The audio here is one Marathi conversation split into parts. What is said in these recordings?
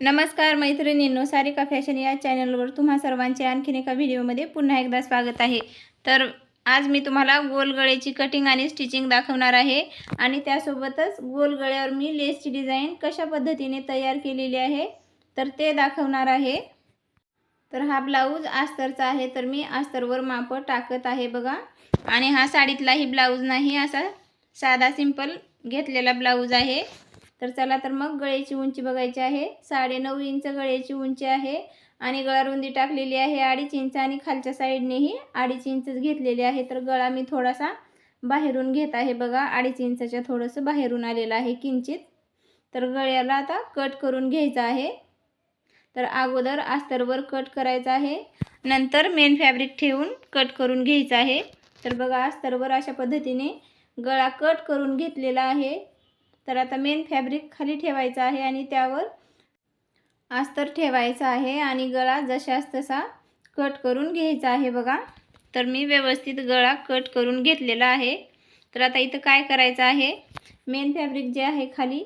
नमस्कार मैत्रिणींनो सारिका फॅशन या चॅनलवर तुम्हा सर्वांचे आणखीन एका व्हिडिओमध्ये पुन्हा एकदा स्वागत आहे. तर आज मी तुम्हाला गोलगळ्याची कटिंग आणि स्टिचिंग दाखवणार आहे आणि त्यासोबतच गोलगळ्यावर मी लेसची डिझाईन कशा पद्धतीने तयार केलेली आहे तर ते दाखवणार आहे. तर हा ब्लाऊज अस्तरचा आहे तर मी अस्तरवर माप टाकत आहे बघा. आणि हा साडीतलाही ब्लाऊज नाही असा साधा सिंपल घेतलेला ब्लाऊज आहे. तर चला तर मग गळ्याची उंची बघायची आहे. साडेनऊ इंच गळ्याची उंची आहे आणि गळारुंदी टाकलेली आहे अडीच इंच आणि खालच्या साईडनेही अडीच इंचच घेतलेली आहे. तर गळा मी थोडासा बाहेरून घेत आहे बघा. अडीच इंचाच्या थोडंसं बाहेरून आलेलं आहे किंचित. तर गळ्याला आता कट करून घ्यायचं आहे. तर अगोदर अस्तरवर कट करायचं आहे. नंतर मेन फॅब्रिक ठेवून कट करून घ्यायचं आहे. तर बघा अस्तरवर अशा पद्धतीने गळा कट करून घेतलेला आहे. तर आता मेन फॅब्रिक खाली ठेवायचं आहे आणि त्यावर अस्तर ठेवायचं आहे आणि गळा जशास तसा कट करून घ्यायचा आहे बघा. तर मी व्यवस्थित गळा कट करून घेतलेला आहे. तर आता इथं काय करायचं आहे? मेन फॅब्रिक जे आहे खाली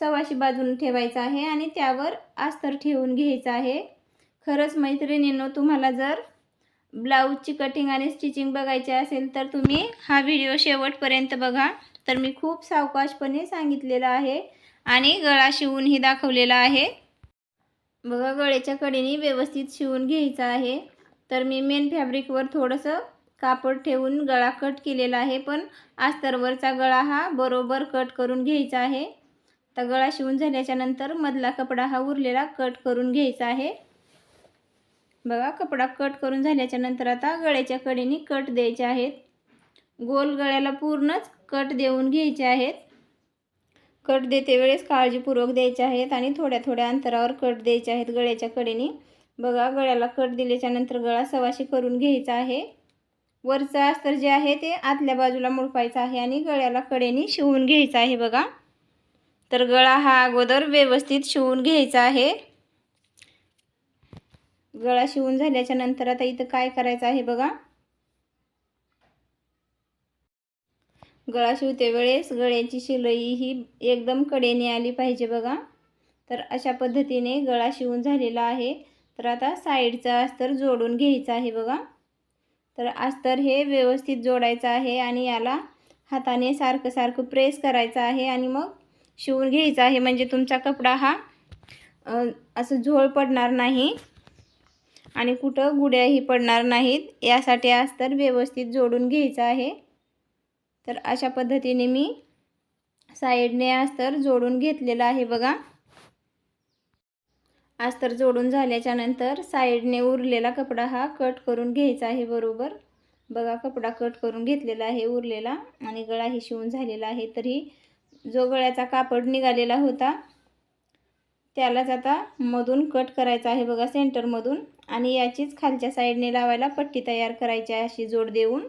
सव्वाशी बाजून ठेवायचं आहे आणि त्यावर अस्तर ठेवून घ्यायचं आहे. खरंच मैत्रिणींनो तुम्हाला जर ब्लाऊजची कटिंग आणि स्टिचिंग बघायची असेल तर तुम्ही हा व्हिडिओ शेवटपर्यंत बघा. तर मी खूप सावकाशपणे सांगितलेलं आहे आणि गळा शिवूनही दाखवलेला आहे. बघा गळ्याच्या कडेने व्यवस्थित शिवून घ्यायचं आहे. तर मी मेन फॅब्रिकवर थोडंसं कापड ठेवून गळा कट केलेला आहे पण आस्तरवरचा गळा हा बरोबर कट करून घ्यायचा आहे. तर गळा शिवून झाल्याच्यानंतर मधला कपडा हा उरलेला कट करून घ्यायचा आहे. बघा कपडा कट करून झाल्याच्यानंतर आता गळ्याच्या कडेने कट द्यायचे आहेत. गोल गळ्याला पूर्णच कट देऊन घ्यायचे आहेत. कट देते वेळेस काळजीपूर्वक द्यायचे आहेत आणि थोड्या थोड्या अंतरावर कट द्यायचे आहेत गळ्याच्या कडेने. बघा गळ्याला कट दिल्याच्या नंतर गळा सवाशी करून घ्यायचा आहे. वरचं अस्तर जे आहे ते आतल्या बाजूला मुडपायचं आहे आणि गळ्याला कडेने शिवून घ्यायचं आहे बघा. तर गळा हा अगोदर व्यवस्थित शिवून घ्यायचा आहे. गळा शिवून झाल्याच्यानंतर आता इथं काय करायचं आहे बघा. गळा शिवते वेळेस गळ्याची शिलाई ही एकदम कडेने आली पाहिजे बघा. तर अशा पद्धतीने गळा शिवून झालेला आहे. तर आता साईडचा अस्तर जोडून घ्यायचा आहे बघा. तर अस्तर हे व्यवस्थित जोडायचं आहे आणि याला हाताने सारखं सारखं प्रेस करायचं आहे आणि मग शिवून घ्यायचं आहे. म्हणजे तुमचा कपडा हा असं झोळ पडणार नाही. आणि कुठं गुड्याही पडणार नाहीत यासाठी अस्तर व्यवस्थित जोडून घ्यायचं आहे. तर अशा पद्धतीने मी साईडने अस्तर जोडून घेतलेलं आहे बघा. अस्तर जोडून झाल्याच्यानंतर साईडने उरलेला कपडा हा कट करून घ्यायचा आहे बरोबर. बघा कपडा कट करून घेतलेला आहे उरलेला आणि गळाही शिवून झालेला आहे. तरी जो गळ्याचा कापड निघालेला होता त्यालाच आता मधून कट करायचा आहे बघा सेंटरमधून. आणि याचीच खालच्या साईडने लावायला पट्टी तयार करायची आहे अशी जोड देऊन.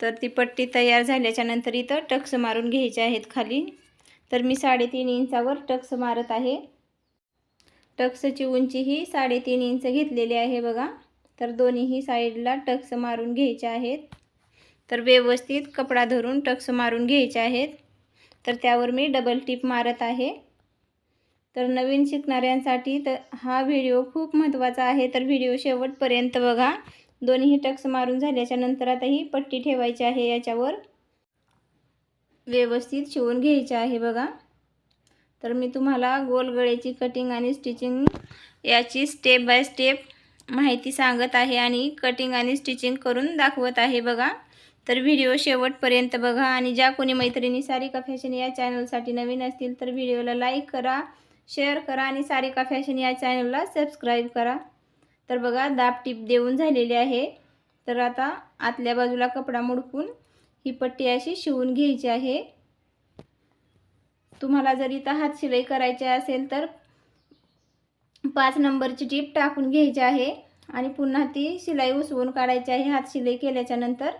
तर ती पट्टी तयार झाल्याच्यानंतर इथं टक्स मारून घ्यायचे आहेत खाली. तर मी साडेतीन इंचावर टक्स मारत आहे. टक्सची उंची ही साडेतीन इंच घेतलेली आहे बघा. तर दोन्हीही साईडला टक्स मारून घ्यायचे आहेत. तर व्यवस्थित कपडा धरून टक्स मारून घ्यायचे आहेत. तर त्यावर मी डबल टिप मारत आहे. तर नवीन शिकणाऱ्यांसाठी तर हा व्हिडिओ खूप महत्त्वाचा आहे. तर व्हिडिओ शेवटपर्यंत बघा. दोन्ही टक्स मारून झाल्याच्यानंतर आता ही पट्टी ठेवायची आहे याच्यावर. व्यवस्थित शिवून घ्यायचे आहे बघा. तर मी तुम्हाला गोल गळ्याची कटिंग आणि स्टिचिंग याची स्टेप बाय स्टेप माहिती सांगत आहे आणि कटिंग आणि स्टिचिंग करून दाखवत आहे बघा. तर व्हिडिओ शेवटपर्यंत बघा. आणि ज्या कोणी मैत्रिणी सारिका फॅशन या चॅनलसाठी नवीन असतील तर व्हिडिओला लाईक करा. शेअर करा आणि सारिका फॅशन या चॅनलला सबस्क्राईब करा. तर बघा दाब टीप देऊन झालेली आहे. तर आता आतल्या बाजूला कपडा मुडकून ही पट्टी अशी शिवून घ्यायची आहे. तुम्हाला जर इथं हात शिलाई करायची असेल तर पाच नंबरची टीप टाकून घ्यायची आहे आणि पुन्हा ती शिलाई उसवून काढायची आहे हात शिलाई केल्याच्यानंतर.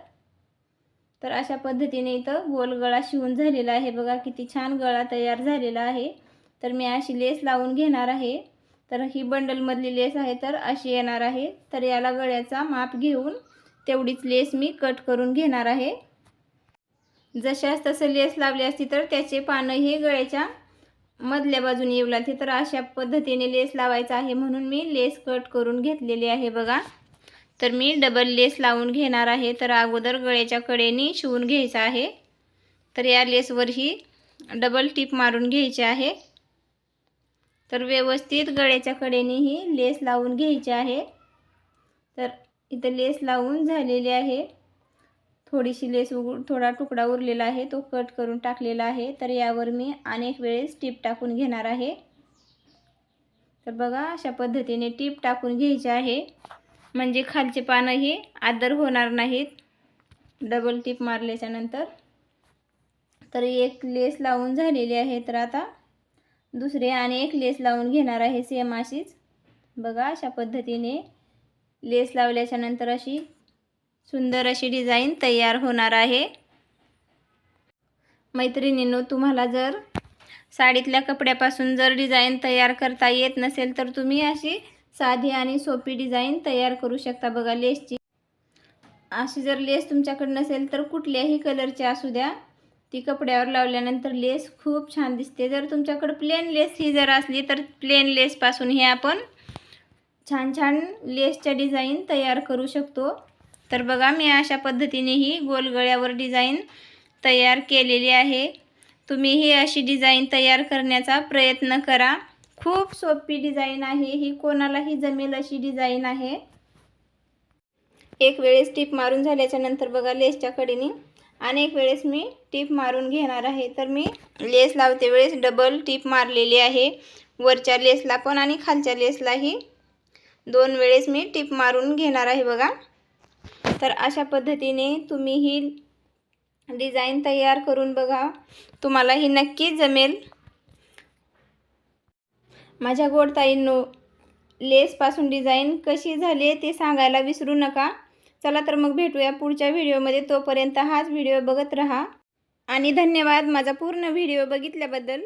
तर अशा पद्धतीने इथं गोल गळा शिवून झालेला आहे. बघा किती छान गळा तयार झालेला आहे. तर मी अशी लेस लावून घेणार आहे. तर ही बंडलमधली लेस आहे तर अशी येणार आहे. तर याला गळ्याचा माप घेऊन तेवढीच लेस मी कट करून घेणार आहे. जशास तसं लेस लावली असती तर त्याचे पानं हे गळ्याच्या मधल्या बाजूने येऊ लागते. तर अशा पद्धतीने लेस लावायचा आहे म्हणून मी लेस कट करून घेतलेली आहे बघा. तर मी डबल लेस लावून घेणार आहे. तर अगोदर गळ्याच्या कडेने शिवून घ्यायचं आहे. तर या लेसवर ही डबल टीप मारून घ्यायची आहे. तर व्यवस्थित गळ्याच्या कडेने ही लेस लावून घ्यायची आहे. तर इथं लेस लावून झालेली आहे. थोडीशी लेस उग थोडा तुकडा उरलेला आहे. तो कट करून टाकलेला आहे. तर यावर मी अनेक वेळेस टीप टाकून घेणार आहे. तर बघा अशा पद्धतीने टीप टाकून घ्यायची आहे. म्हणजे खालचे पानंही आदर होणार नाहीत. डबल टीप मारल्याच्यानंतर. तर एक लेस लावून झालेली आहे. तर आता दुसरे आणि एक लेस लावून घेणार आहे सेम अशीच. बघा अशा पद्धतीने लेस लावल्याच्या नंतर अशी सुंदर अशी डिझाईन तयार होणार आहे. मैत्रिणींनो तुम्हाला जर साडीतल्या कपड्यापासून जर डिझाईन तयार करता येत नसेल तर तुम्ही अशी साधी आणि सोपी डिझाईन तयार करू शकता बघा लेसची. अशी जर लेस तुमच्याकडे नसेल तर कुठल्याही कलरची असू द्या. ती कपड्यावर लावल्यानंतर लेस खूप छान दिसते. जर तुमच्याकडं प्लेन लेस ही जर असली तर प्लेन लेसपासून हे आपण छान छान लेसच्या डिझाईन तयार करू शकतो. तर बघा मी अशा पद्धतीने ही गोलगळ्यावर डिझाईन तयार केलेली आहे. तुम्ही ही अशी डिझाईन तयार करण्याचा प्रयत्न करा. खूप सोपी डिझाईन आहे ही. कोणालाही जमेल अशी डिझाईन आहे. एक वेळेस टीप मारून झाल्याच्यानंतर बघा लेसच्या कडेने अनेक वेळेस मी टीप मारून घेणार आहे. तर मी लेस लावते वेळेस. डबल टीप मारलेली आहे. वरच्या लेसला पण आणि खालच्या लेसलाही दोन वेळेस मी टीप मारून घेणार आहे बघा. तर अशा पद्धतीने तुम्ही ही डिझाईन तयार करून बघा. तुम्हाला ही नक्की जमेल. माझ्या गोडताईंनो लेसपासून डिझाईन कशी झाली ते सांगायला विसरू नका. चला तर मग भेटूया पुढच्या व्हिडिओमध्ये. तोपर्यंत हाच व्हिडिओ बघत राहा. आणि धन्यवाद माझा पूर्ण व्हिडिओ बघितल्याबद्दल.